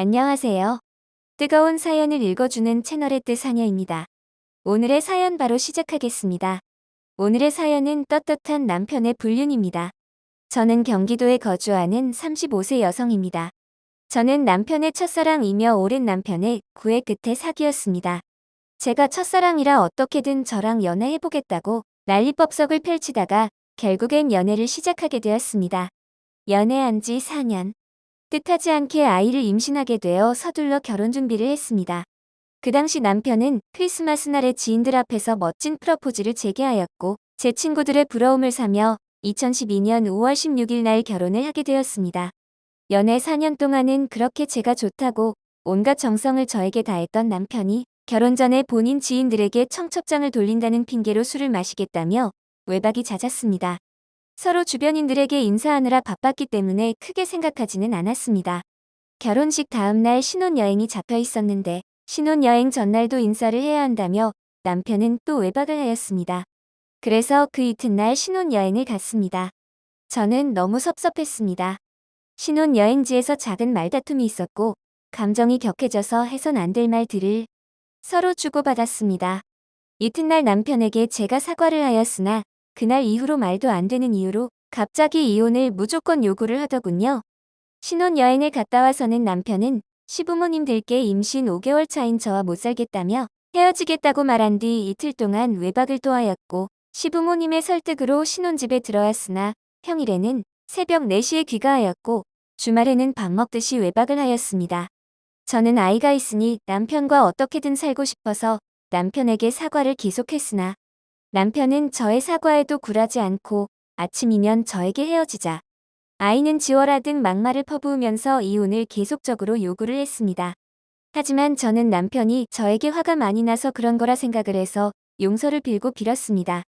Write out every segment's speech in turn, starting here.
안녕하세요. 뜨거운 사연을 읽어주는 채널의 뜨사녀입니다. 오늘의 사연 바로 시작하겠습니다. 오늘의 사연은 떳떳한 남편의 불륜입니다. 저는 경기도에 거주하는 35세 여성입니다. 저는 남편의 첫사랑이며 오랜 남편의 구애 끝에 사귀었습니다. 제가 첫사랑이라 어떻게든 저랑 연애해보겠다고 난리법석을 펼치다가 결국엔 연애를 시작하게 되었습니다. 연애한 지 4년. 뜻하지 않게 아이를 임신하게 되어 서둘러 결혼 준비를 했습니다. 그 당시 남편은 크리스마스 날에 지인들 앞에서 멋진 프러포즈를 재개하였고 제 친구들의 부러움을 사며 2012년 5월 16일 날 결혼을 하게 되었습니다. 연애 4년 동안은 그렇게 제가 좋다고 온갖 정성을 저에게 다했던 남편이 결혼 전에 본인 지인들에게 청첩장을 돌린다는 핑계로 술을 마시겠다며 외박이 잦았습니다. 서로 주변인들에게 인사하느라 바빴기 때문에 크게 생각하지는 않았습니다. 결혼식 다음날 신혼여행이 잡혀 있었는데 신혼여행 전날도 인사를 해야 한다며 남편은 또 외박을 하였습니다. 그래서 그 이튿날 신혼여행을 갔습니다. 저는 너무 섭섭했습니다. 신혼여행지에서 작은 말다툼이 있었고 감정이 격해져서 해선 안 될 말들을 서로 주고받았습니다. 이튿날 남편에게 제가 사과를 하였으나 그날 이후로 말도 안 되는 이유로 갑자기 이혼을 무조건 요구를 하더군요. 신혼여행을 갔다 와서는 남편은 시부모님들께 임신 5개월 차인 저와 못 살겠다며 헤어지겠다고 말한 뒤 이틀 동안 외박을 토하였고 시부모님의 설득으로 신혼집에 들어왔으나 평일에는 새벽 4시에 귀가하였고 주말에는 밥 먹듯이 외박을 하였습니다. 저는 아이가 있으니 남편과 어떻게든 살고 싶어서 남편에게 사과를 계속했으나 남편은 저의 사과에도 굴하지 않고 아침이면 저에게 헤어지자 아이는 지워라 등 막말을 퍼부으면서 이혼을 계속적으로 요구를 했습니다. 하지만 저는 남편이 저에게 화가 많이 나서 그런 거라 생각을 해서 용서를 빌고 빌었습니다.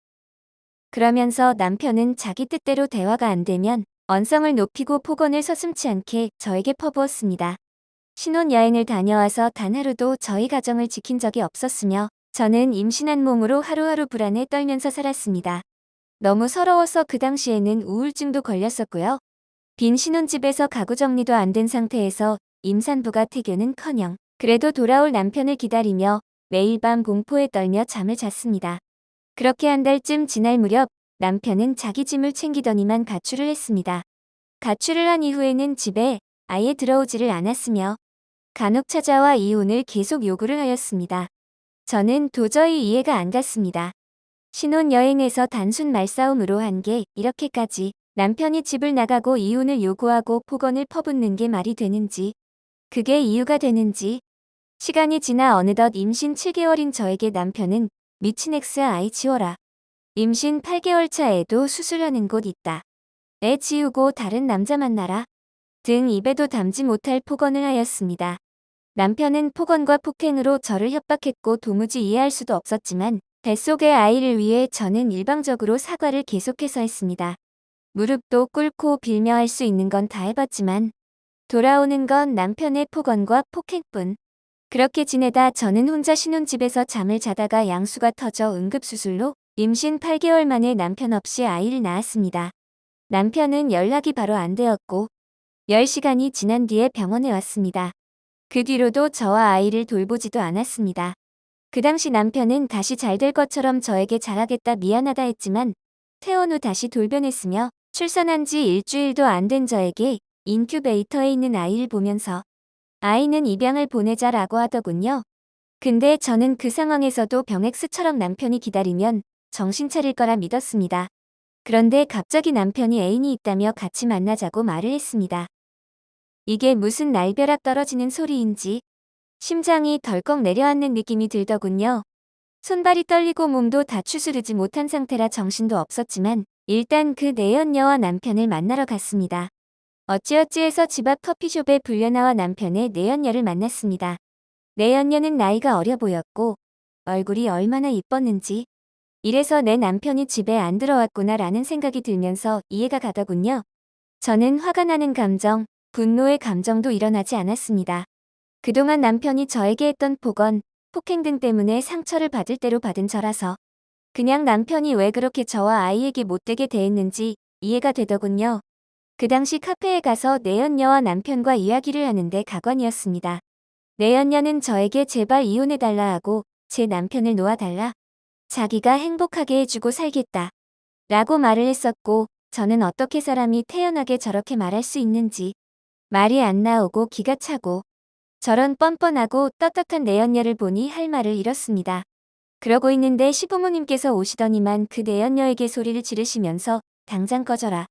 그러면서 남편은 자기 뜻대로 대화가 안 되면 언성을 높이고 폭언을 서슴치 않게 저에게 퍼부었습니다. 신혼여행을 다녀와서 단 하루도 저희 가정을 지킨 적이 없었으며 저는 임신한 몸으로 하루하루 불안에 떨면서 살았습니다. 너무 서러워서 그 당시에는 우울증도 걸렸었고요. 빈 신혼집에서 가구 정리도 안 된 상태에서 임산부가 태교는커녕 그래도 돌아올 남편을 기다리며 매일 밤 공포에 떨며 잠을 잤습니다. 그렇게 한 달쯤 지날 무렵 남편은 자기 짐을 챙기더니만 가출을 했습니다. 가출을 한 이후에는 집에 아예 들어오지를 않았으며 간혹 찾아와 이혼을 계속 요구를 하였습니다. 저는 도저히 이해가 안 갔습니다. 신혼여행에서 단순 말싸움으로 한 게 이렇게까지 남편이 집을 나가고 이혼을 요구하고 폭언을 퍼붓는 게 말이 되는지 그게 이유가 되는지 시간이 지나 어느덧 임신 7개월인 저에게 남편은 미친 아이 지워라. 임신 8개월 차에도 수술하는 곳 있다. 애 지우고 다른 남자 만나라. 등 입에도 담지 못할 폭언을 하였습니다. 남편은 폭언과 폭행으로 저를 협박했고 도무지 이해할 수도 없었지만 뱃속의 아이를 위해 저는 일방적으로 사과를 계속해서 했습니다. 무릎도 꿇고 빌며 할 수 있는 건 다 해봤지만 돌아오는 건 남편의 폭언과 폭행뿐. 그렇게 지내다 저는 혼자 신혼집에서 잠을 자다가 양수가 터져 응급수술로 임신 8개월 만에 남편 없이 아이를 낳았습니다. 남편은 연락이 바로 안 되었고 10시간이 지난 뒤에 병원에 왔습니다. 그 뒤로도 저와 아이를 돌보지도 않았습니다. 그 당시 남편은 다시 잘 될 것처럼 저에게 잘하겠다 미안하다 했지만 퇴원 후 다시 돌변했으며 출산한 지 일주일도 안 된 저에게 인큐베이터에 있는 아이를 보면서 아이는 입양을 보내자라고 하더군요. 근데 저는 그 상황에서도 병엑스처럼 남편이 기다리면 정신 차릴 거라 믿었습니다. 그런데 갑자기 남편이 애인이 있다며 같이 만나자고 말을 했습니다. 이게 무슨 날벼락 떨어지는 소리인지 심장이 덜컥 내려앉는 느낌이 들더군요. 손발이 떨리고 몸도 다 추스르지 못한 상태라 정신도 없었지만 일단 그 내연녀와 남편을 만나러 갔습니다. 어찌어찌해서 집 앞 커피숍에 불려나와 남편의 내연녀를 만났습니다. 내연녀는 나이가 어려 보였고 얼굴이 얼마나 이뻤는지 이래서 내 남편이 집에 안 들어왔구나 라는 생각이 들면서 이해가 가더군요. 저는 화가 나는 감정, 분노의 감정도 일어나지 않았습니다. 그동안 남편이 저에게 했던 폭언, 폭행 등 때문에 상처를 받을 대로 받은 저라서 그냥 남편이 왜 그렇게 저와 아이에게 못되게 대했는지 이해가 되더군요. 그 당시 카페에 가서 내연녀와 남편과 이야기를 하는데 가관이었습니다. 내연녀는 저에게 제발 이혼해달라 하고 제 남편을 놓아달라. 자기가 행복하게 해주고 살겠다. 라고 말을 했었고 저는 어떻게 사람이 태연하게 저렇게 말할 수 있는지 말이 안 나오고 기가 차고 저런 뻔뻔하고 떳떳한 내연녀를 보니 할 말을 잃었습니다. 그러고 있는데 시부모님께서 오시더니만 그 내연녀에게 소리를 지르시면서 당장 꺼져라.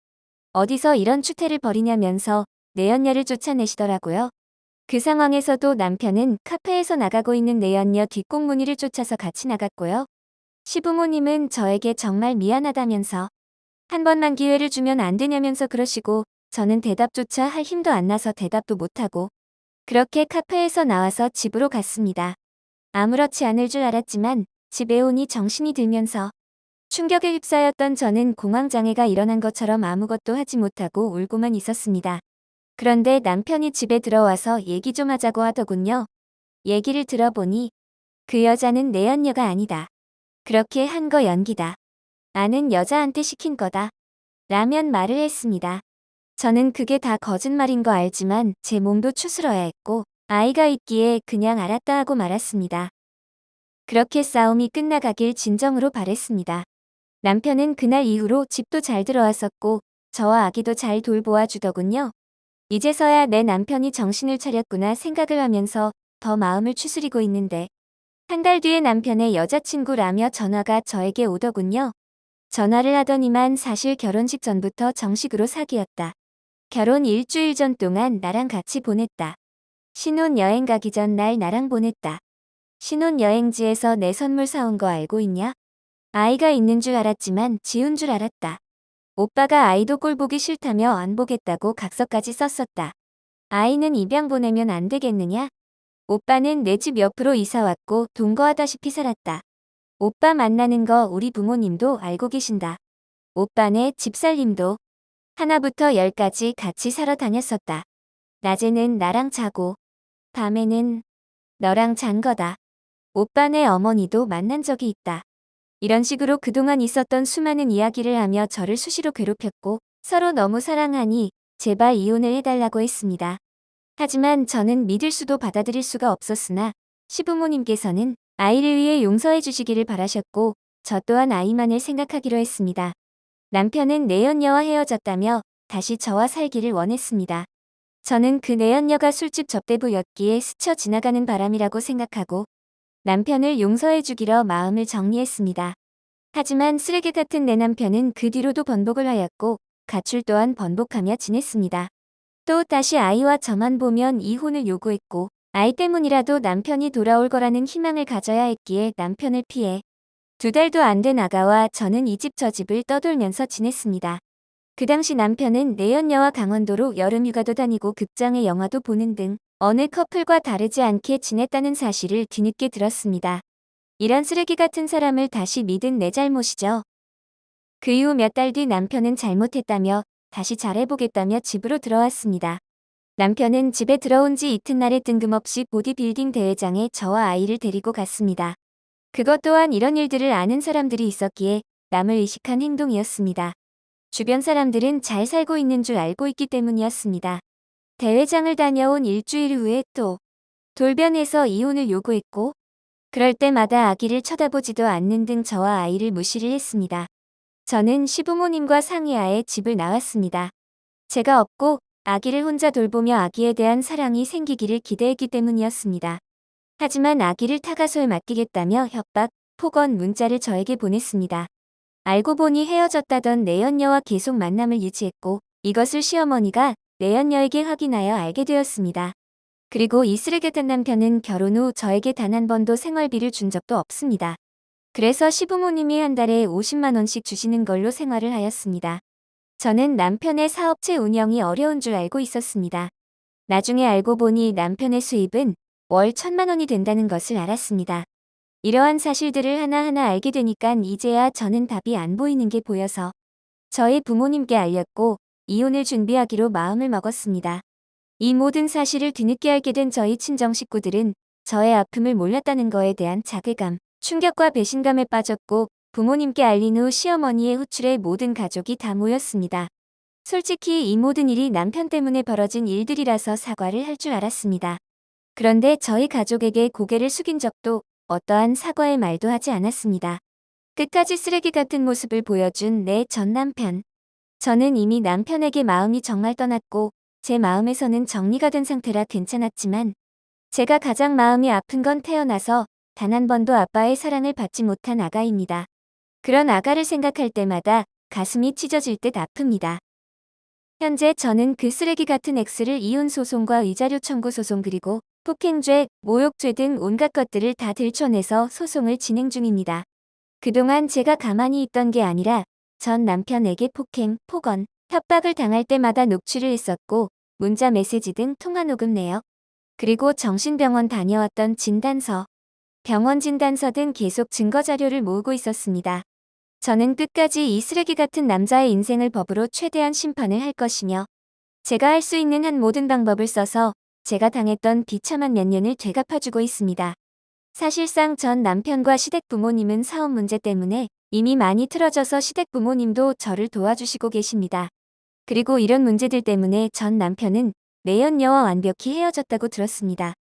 어디서 이런 추태를 벌이냐면서 내연녀를 쫓아내시더라고요. 그 상황에서도 남편은 카페에서 나가고 있는 내연녀 뒷공무니를 쫓아서 같이 나갔고요. 시부모님은 저에게 정말 미안하다면서 한 번만 기회를 주면 안 되냐면서 그러시고 저는 대답조차 할 힘도 안 나서 대답도 못하고 그렇게 카페에서 나와서 집으로 갔습니다. 아무렇지 않을 줄 알았지만 집에 오니 정신이 들면서 충격에 휩싸였던 저는 공황장애가 일어난 것처럼 아무것도 하지 못하고 울고만 있었습니다. 그런데 남편이 집에 들어와서 얘기 좀 하자고 하더군요. 얘기를 들어보니 그 여자는 내 연녀가 아니다. 그렇게 한 거 연기다. 아는 여자한테 시킨 거다. 라면 말을 했습니다. 저는 그게 다 거짓말인 거 알지만 제 몸도 추스러야 했고 아이가 있기에 그냥 알았다 하고 말았습니다. 그렇게 싸움이 끝나가길 진정으로 바랬습니다. 남편은 그날 이후로 집도 잘 들어왔었고 저와 아기도 잘 돌보아 주더군요. 이제서야 내 남편이 정신을 차렸구나 생각을 하면서 더 마음을 추스리고 있는데 한 달 뒤에 남편의 여자친구라며 전화가 저에게 오더군요. 전화를 하더니만 사실 결혼식 전부터 정식으로 사귀었다. 결혼 일주일 전 동안 나랑 같이 보냈다. 신혼 여행 가기 전 날 나랑 보냈다. 신혼 여행지에서 내 선물 사온 거 알고 있냐? 아이가 있는 줄 알았지만 지운 줄 알았다. 오빠가 아이도 꼴 보기 싫다며 안 보겠다고 각서까지 썼었다. 아이는 입양 보내면 안 되겠느냐? 오빠는 내 집 옆으로 이사 왔고 동거하다시피 살았다. 오빠 만나는 거 우리 부모님도 알고 계신다. 오빠네 집살림도 하나부터 열까지 같이 살아 다녔었다. 낮에는 나랑 자고 밤에는 너랑 잔 거다. 오빠네 어머니도 만난 적이 있다. 이런 식으로 그동안 있었던 수많은 이야기를 하며 저를 수시로 괴롭혔고 서로 너무 사랑하니 제발 이혼을 해달라고 했습니다. 하지만 저는 믿을 수도 받아들일 수가 없었으나 시부모님께서는 아이를 위해 용서해 주시기를 바라셨고 저 또한 아이만을 생각하기로 했습니다. 남편은 내연녀와 헤어졌다며 다시 저와 살기를 원했습니다. 저는 그 내연녀가 술집 접대부였기에 스쳐 지나가는 바람이라고 생각하고 남편을 용서해 주기로 마음을 정리했습니다. 하지만 쓰레기 같은 내 남편은 그 뒤로도 번복을 하였고 가출 또한 번복하며 지냈습니다. 또 다시 아이와 저만 보면 이혼을 요구했고 아이 때문이라도 남편이 돌아올 거라는 희망을 가져야 했기에 남편을 피해 두 달도 안 된 아가와 저는 이 집 저 집을 떠돌면서 지냈습니다. 그 당시 남편은 내연녀와 강원도로 여름휴가도 다니고 극장에 영화도 보는 등 어느 커플과 다르지 않게 지냈다는 사실을 뒤늦게 들었습니다. 이런 쓰레기 같은 사람을 다시 믿은 내 잘못이죠. 그 이후 몇 달 뒤 남편은 잘못했다며 다시 잘해보겠다며 집으로 들어왔습니다. 남편은 집에 들어온 지 이튿날에 뜬금없이 보디빌딩 대회장에 저와 아이를 데리고 갔습니다. 그것 또한 이런 일들을 아는 사람들이 있었기에 남을 의식한 행동이었습니다. 주변 사람들은 잘 살고 있는 줄 알고 있기 때문이었습니다. 대회장을 다녀온 일주일 후에 또 돌변해서 이혼을 요구했고 그럴 때마다 아기를 쳐다보지도 않는 등 저와 아이를 무시를 했습니다. 저는 시부모님과 상의하에 집을 나왔습니다. 제가 없고 아기를 혼자 돌보며 아기에 대한 사랑이 생기기를 기대했기 때문이었습니다. 하지만 아기를 타가소에 맡기겠다며 협박, 폭언 문자를 저에게 보냈습니다. 알고 보니 헤어졌다던 내연녀와 계속 만남을 유지했고 이것을 시어머니가 내연녀에게 확인하여 알게 되었습니다. 그리고 이 쓰레기같은 남편은 결혼 후 저에게 단 한 번도 생활비를 준 적도 없습니다. 그래서 시부모님이 한 달에 50만 원씩 주시는 걸로 생활을 하였습니다. 저는 남편의 사업체 운영이 어려운 줄 알고 있었습니다. 나중에 알고 보니 남편의 수입은 월 천만 원이 된다는 것을 알았습니다. 이러한 사실들을 하나하나 알게 되니까 이제야 저는 답이 안 보이는 게 보여서 저희 부모님께 알렸고 이혼을 준비하기로 마음을 먹었습니다. 이 모든 사실을 뒤늦게 알게 된 저희 친정 식구들은 저의 아픔을 몰랐다는 거에 대한 자괴감, 충격과 배신감에 빠졌고 부모님께 알린 후 시어머니의 호출에 모든 가족이 다 모였습니다. 솔직히 이 모든 일이 남편 때문에 벌어진 일들이라서 사과를 할 줄 알았습니다. 그런데 저희 가족에게 고개를 숙인 적도 어떠한 사과의 말도 하지 않았습니다. 끝까지 쓰레기 같은 모습을 보여준 내 전 남편. 저는 이미 남편에게 마음이 정말 떠났고 제 마음에서는 정리가 된 상태라 괜찮았지만 제가 가장 마음이 아픈 건 태어나서 단 한 번도 아빠의 사랑을 받지 못한 아가입니다. 그런 아가를 생각할 때마다 가슴이 찢어질 듯 아픕니다. 현재 저는 그 쓰레기 같은 X를 이혼 소송과 위자료 청구 소송 그리고 폭행죄, 모욕죄 등 온갖 것들을 다 들춰내서 소송을 진행 중입니다. 그동안 제가 가만히 있던 게 아니라 전 남편에게 폭행, 폭언, 협박을 당할 때마다 녹취를 했었고 문자 메시지 등 통화 녹음 내역, 그리고 정신병원 다녀왔던 진단서, 병원 진단서 등 계속 증거 자료를 모으고 있었습니다. 저는 끝까지 이 쓰레기 같은 남자의 인생을 법으로 최대한 심판을 할 것이며 제가 할 수 있는 한 모든 방법을 써서 제가 당했던 비참한 몇 년을 되갚아주고 있습니다. 사실상 전 남편과 시댁 부모님은 사업 문제 때문에 이미 많이 틀어져서 시댁 부모님도 저를 도와주시고 계십니다. 그리고 이런 문제들 때문에 전 남편은 내연녀와 완벽히 헤어졌다고 들었습니다.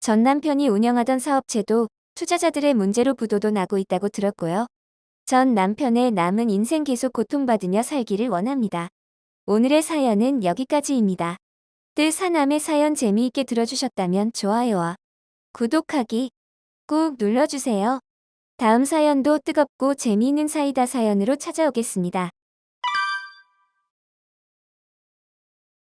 전 남편이 운영하던 사업체도 투자자들의 문제로 부도도 나고 있다고 들었고요. 전 남편의 남은 인생 계속 고통받으며 살기를 원합니다. 오늘의 사연은 여기까지입니다. 뜻 사남의 사연 재미있게 들어주셨다면 좋아요와 구독하기 꾹 눌러주세요. 다음 사연도 뜨겁고 재미있는 사이다 사연으로 찾아오겠습니다.